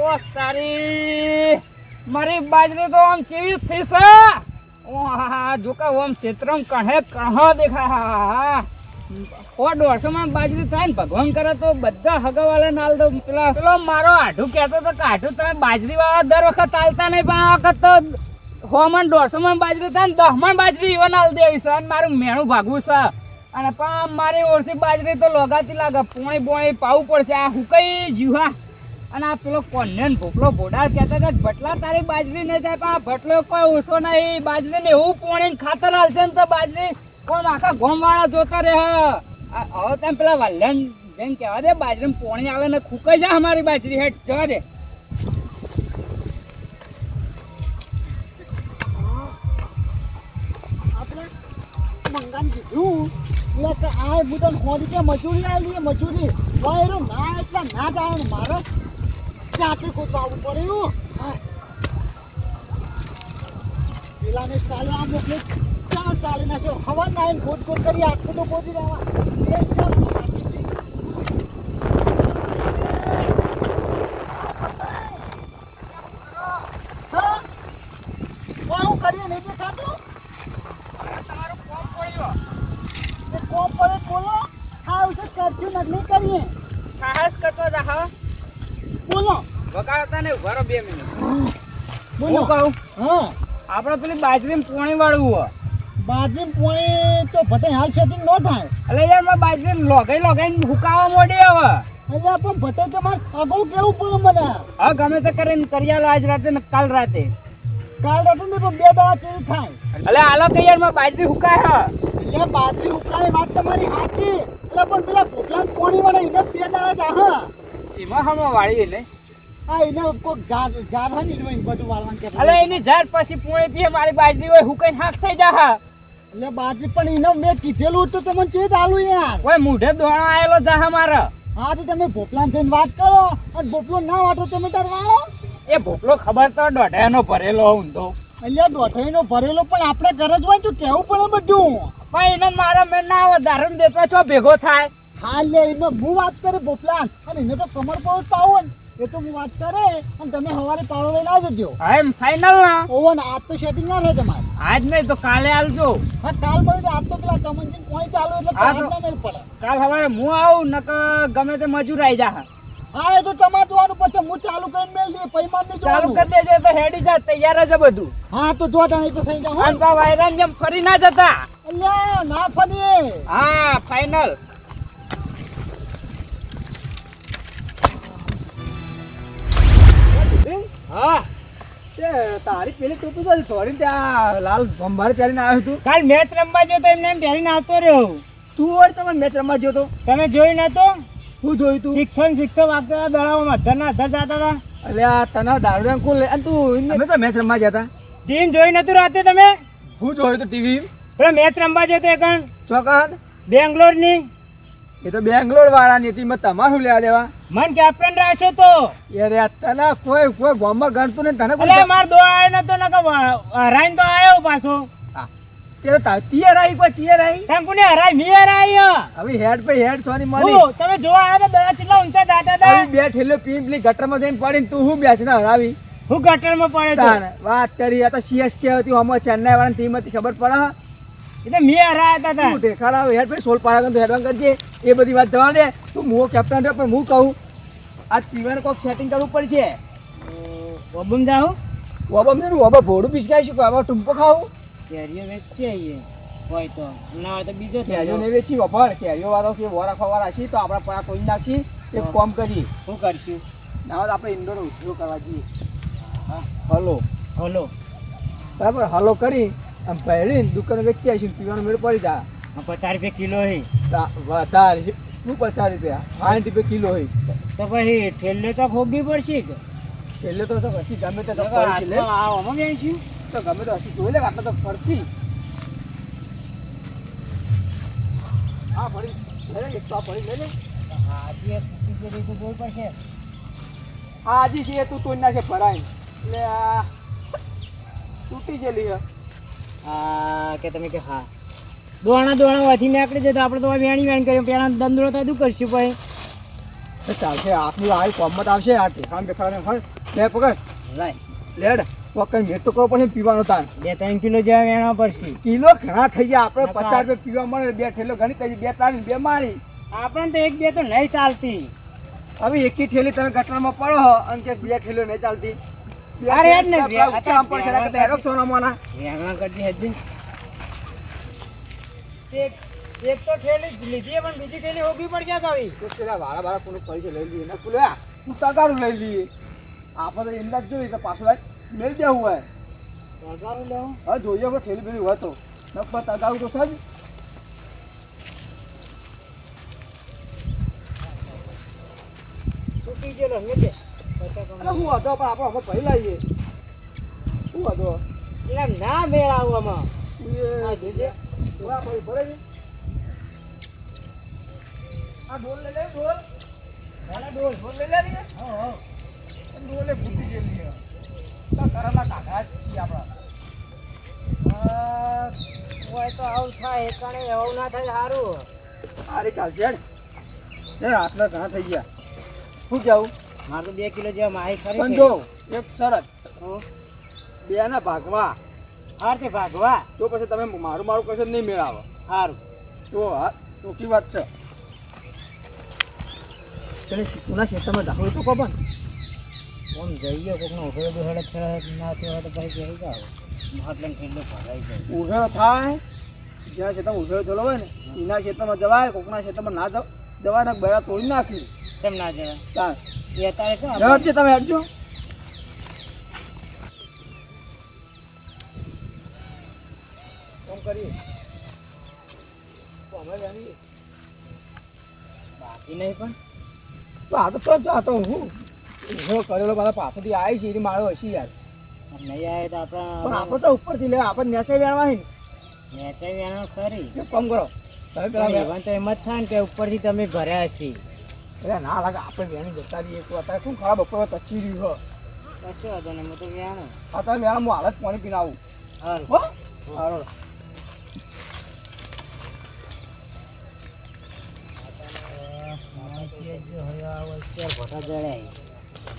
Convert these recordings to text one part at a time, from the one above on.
ઓ તારી, મારી બાજરી તો આમ ચેવી થઈ છે? ઓ હા જો કે આમ ક્ષેત્રમ કણે કણો દેખા ઓ દોઢસો બાજરી થાય ને, ભગવાન કરે તો બધા હગાવાળા નાલ દો પેલા પેલો મારો આઢું કહેતો તો કે આઢું તમે બાજરી વાળા દર વખત ચાલતા નહીં, પણ આ વખત તો સો મણ દોઢસો મણ બાજરી થાય ને દસ મણ બાજરી એવો નાલ દેવી છે અને મારું મેણું ભાગવું છે. અને પણ મારી ઓળસી બાજરી તો લોગાતી લાગે પોણી પોણી પાવું પડશે. આ હુકાઈ જીવા અને આ પેલો કોન્યન ભોપલો ભોડાર કહેતા હતા ભટલા તારી બાજરી નહીં થાય, પણ આ ભટલો કોઈ ઓછો નહીં. બાજરી ને એવું પોણી ખાતર હાલશે ને તો બાજરી કોણ આખા ગોમ વાળા જોતા રહે હવે તમે પેલા વલ્લન જેમ કહેવા દે બાજરી પોણી આવે ને ખૂકાઈ જાય અમારી બાજરી હેઠ. જવા દે. મંગાન કીધું, એટલે આ હું તને ખોરી કે મજૂરી આવી મજૂરી ના એટલા ના જાય મારે. જાતે આવવું પડે. પેલાને ચાલે આ મોકલે ચાર ચાલી. નાખ્યો હવા ના ખોદ ખોદ કરી આખું તો ખોદી રહેવા એ કેમ બાકી છે? હા? વાળું કરીએ નહીં દેખાતું તમારું કોમ પડ્યો એ કોમ પડે બોલો હા વિશે કરશું નકલી કરીએ સાહસ કરતો જા બોલો વગાડતા ને ઊભા બે મિનિટ. બોલો. કહું? હા. આપણે પેલી બાજરી પોણી વાળવું હોય. બાજરી પોણી તો ભટે હાલ સેટિંગ ન થાય. એટલે યાર મારે બાજરી લોગાઈ લોગાઈને હુકાવા મોડી હવે. એટલે પણ ભટે મારે અગાઉ કેવું પડે મને? હા ગમે તે કરીને કરી આલો આજ રાતે ને કાલ રાતે. કાલ રાતે ને પણ બે દાડા ચેવી થાય. એટલે આલો કે યાર મારે બાજરી હુકાય હા. એટલે બાજરી હુકાય વાત તમારી સાચી. એટલે પણ પેલા ભૂખલા પોણી વાળા એને બે દાડા જા હા એમાં હમણાં વાળી ને હા એને હોય ને એનું બધું વાળવાનું કે એટલે એની ઝાડ પછી પોણી પીએ મારી બાજરી હોય હું કઈ હાથ થઈ જા હા એટલે બાજરી પણ એને મેં કીધેલું હતું તમને જે ચાલુ યાર. કોઈ મૂઢે દોણો આવેલો જા હા તો તમે ભોપલાન થઈને વાત કરો. અને ભોપલો ના વાટો તમે તાર વાળો. એ ભોપલો ખબર તો દોઢાનો ભરેલો ઊંધો એટલે દોઢાઈનો ભરેલો પણ આપણે ઘરે જ હોય તો કેવું પડે બધું? પણ એને મારા મેં ના આવે દારૂ દેતા છો ભેગો થાય. હા લે એને હું વાત કરે ભોપલાન. અને એને તો કમર પર પાવો ને. એ તો હું વાત કરે અને તમે સવારે પાળો લઈને આવજો હા એમ ફાઈનલ ના? ઓવન આજ તો સેટિંગ ના થાય તમારે. આજ નહીં તો કાલે આવજો. હા કાલ મળ્યું આજ તો પેલા કમનજી કોઈ ચાલુ એટલે કાલ ના મેળ પડે. કાલ સવારે હું આવું નકર ગમે તે મજૂર આવી જા હા. એ તો તમારે જોવાનું પછી હું ચાલુ કરીને મેલ દઈએ પૈમાન નહીં ચાલુ કરી દેજો તો હેડી જા તૈયાર જ બધું. હા તો જો તાણી તો થઈ જાવ અને વાયરાન જેમ ફરી ના જતા. અલ્યા ના ફરી હા ફાઈનલ હા. તારી પેલી ટોપી થોડી ત્યાં લાલ ભંભાર પહેરીને આવ્યો હતું કાલ મેચ રમવા ગયો તો એમને એમ પહેરીને આવતો રહ્યો તું ઓર તમે મેચ રમવા ગયો તો. તમે જોઈ નતો હું જોયું તું. શિક્ષણ શિક્ષક વાગતા જતા હતા. એટલે આ તને દારૂ અને તું અમે તો મેચ રમવા ગયા હતા. ટીમ જોઈ નતું રાતે તમે? હું જોયું તો ટીવી. પેલો મેચ રમવા ગયો તો એ કણ ચોકન બેંગ્લોરની એ તો બેંગ્લોર વાળાની ટીમ તમારું લેવા દેવા? મન કેપ્ટન રાખ્યો તો. અરે તને કોઈ કોઈ ગામમાં ગણતું નહીં તને કોઈ માર દો આયો નતો નકર હરાઈને તો આયો પાછો. તે તા તીએ આવી કોઈ તીએ આવી તમે કોને હરાય મી હરાય હવે હેડ પે હેડ સોની મની. ઓ તમે જોવા આવ્યા તો દડા ચિલ્લા ઊંચા દાતા દા હવે બે ઠેલો પીપલી ગટરમાં જઈને પડીને તું હું બેસને હરાવી? હું ગટરમાં પડે તો? વાત કરી આ તો સીએસકે હતી હમો ચેન્નાઈ વાળાની ટીમ હતી ખબર પડે? હા? એટલે મેં હરાયા હતા તું. ઢેખાડ આવે યાર ભાઈ સોલ પાડા તો હેડવાન કરજે. એ બધી વાત જવા દે. તું હું કેપ્ટન રહ્યો પણ હું કહું આ ટીવાને કોઈક સેટિંગ કરવું પડશે. ઓબમ જાઉં? ઓબમ મેરું ઓબા ભોડું પીસકાઈ શું આવા ટૂંપો ખાવું? કેરીઓ વેચી આવીએ હોય તો. ના હોય તો બીજો કેરીઓ. ને વેચી વફાળ કેરીઓ વાળો કે વોરા વાળા છીએ તો આપણે પરા કોઈ નાખી એક. કોમ કરીએ. શું કરશું? ના હોય આપણે ઇન્ડોર ઉપયોગ કરવા જઈએ. હા હલો. હલો. બરાબર હલો કરી. આમ પહેરીને દુકાને વેચી આવીશું પીવાનો મેળ પડી જા પચાસ રૂપિયા કિલો હે. વધારે શું પચાસ રૂપિયા? સાઠ રૂપિયા કિલો હે. તો પછી ઠેલ્લે તો ભોગવી પડશે કે? ઠેલ્લે તો પછી ગમે તો વેચશું ગમે તો હસી જોઈ લે આટલો તો ફરતી. હા લે, એક તો ફરી લે લે. હાજી તો જોઈ પડશે. આ હજી છે તું તોડ નાખે ભરાય. એટલે આ તૂટી ગયેલી કે તમે કે હા. દોણા દોણા વાથી નીકળી જાય તો આપણે તો વેણી વેણ કર્યું. પેલા દંદરો તો શું કરશું ભાઈ. ચાલશે આપની આવી કોમત આવશે. આ ટેકાણ બેખાડે હોય. લે પકડ. લાય લેડ. પકડ મેં તો કહો પણ પીવાનો તાર બે ત્રણ કિલો જેવા વેણવા પડશે. કિલો ઘણા થઈ ગયા. આપણે પચાસ રૂપિયા પીવા મળે. બે થેલો ઘણી થઈ બે તારી બે મારી આપણે તો એક બે તો નહીં ચાલતી. હવે એકી થેલી તમે ગટરામાં પડો અને કે બે થેલો નહીં ચાલતી. બે યાર ને, ઊંચા આમ પડશે, બે- નકર તો હેરો સોનામાંના. વેણવા કરતી એક એક તો થેલી લીધી પણ બીજી થેલી હોગી પડ ગયા કવી તો પેલા વાળા વાળા કોને પૈસે લઈ લઈએ ને પેલું તું તગારું લઈ લઈએ આપણે તો એમના જોઈએ તો પાછું ભાઈ મેળ દેવું હોય પગારું લેવું હવે જોઈએ કોઈ થેલી બેલી હોય તો નકર તગારું તો થાય. તૂટી ગયેલો મેં અરે હું હતો પણ આપણો હવે ભાઈ લઈએ. શું હતો એટલે ના મેળ આવવામાં એ આ ઢોલ લઈ લે ઢોલ. ભલે ડોલ ઢોલ લઈ લે ને. હા હા. ઢોલે ગયેલી છે. ઘરના કાકા છીએ આપણા. હોય તો આવું થાય એકણે એવું ના થાય સારું સારી ચાલશે હેડ. એ આટલા ઘણા થઈ ગયા. શું કેવું મારે તો બે કિલો જેવા માહી ખરી પણ જો એક શરત. બે ના ભાગવા. હાર તે ભાગવા? તો પછી તમે મારું મારું કશું નહીં મેળાવો. સારું તો હા ચોખ્ખી વાત છે. પેલે સીતુના ખેતરમાં દાખલ તો કોપન આમ જઈએ કોકનો ઉભેલો બેહેલો થયો ના થયો હોય તો ભાઈ જઈ જાવ માટલે ખેડલો ભરાઈ જાય ઉઘેડો થાય જ્યાં ખેતરમાં ઉઘેડો થયેલો હોય ને એના ખેતરમાં જવાય કોકના ખેતરમાં ના જવ જવાય ને બધા તોડી નાખી. કેમ ના જવાય? ચાલ. એ અત્યારે શું તમે હટજો કરીએ. કોમે જાણીએ બાકી નહીં પણ. આ તો હું. કરેલો મારા પાછળથી આવી છે એની મારો હશે યાર. નહીં આવે તો પણ આપણે આપણે તો ઉપરથી લેવા આપણે નેચે વેણવા હે ને. નેચે વેણો ખરી. કામ કરો. તમે પેલા એમ જ થાય ને કે ઉપરથી તમે ભર્યા છીએ અરે ના લાગે આપણે બેન જતા રહીએ તો અત્યારે શું ખરાબ બપોર તચી રહ્યું છે કશું વાંધો નહીં હું તો વેણો આ તમે વેણા હું હાલત પાણી પીને આવું. સારું હો? હાલો ભટા જડાય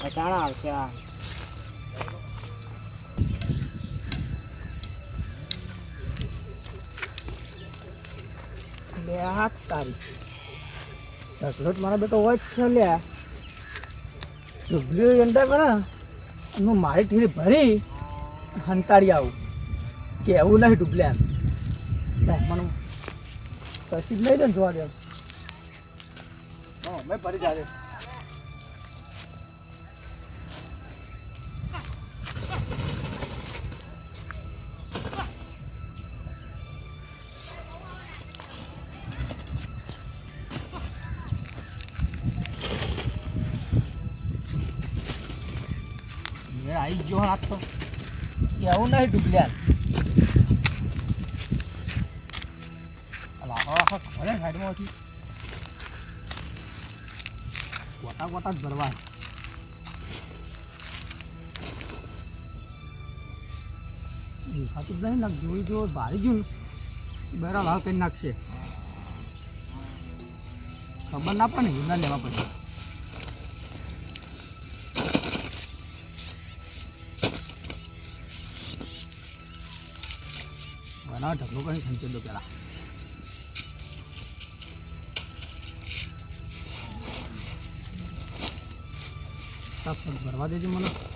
અટાણા આવશે આ બે આઠ તારી ઢગલોટ મારા બેટો હોય જ છે લ્યા ડુબલીઓ અંદર કરે હું મારી ઠીરી ભરી હંતાડી આવું. કે એવું નહીં ડુબલ્યા મને પછી જ નહીં દે જોવા દે. મેં ભરી જાજે આવી હાથ કેવું નહીં ડૂબલ્યા. લાખો ખરે સાઈડમાંથી ગોટા ગોટા જ ભરવા. ખાતું નહીં નાખ જોઈ જો ભારી ગયું બેરા લાવ નાખશે. ખબર ના પડે હિંદા લેવા પછી બનાવ ઢગલો કરીને ખેંચી દો પેલા. ભરવા દેજો મને.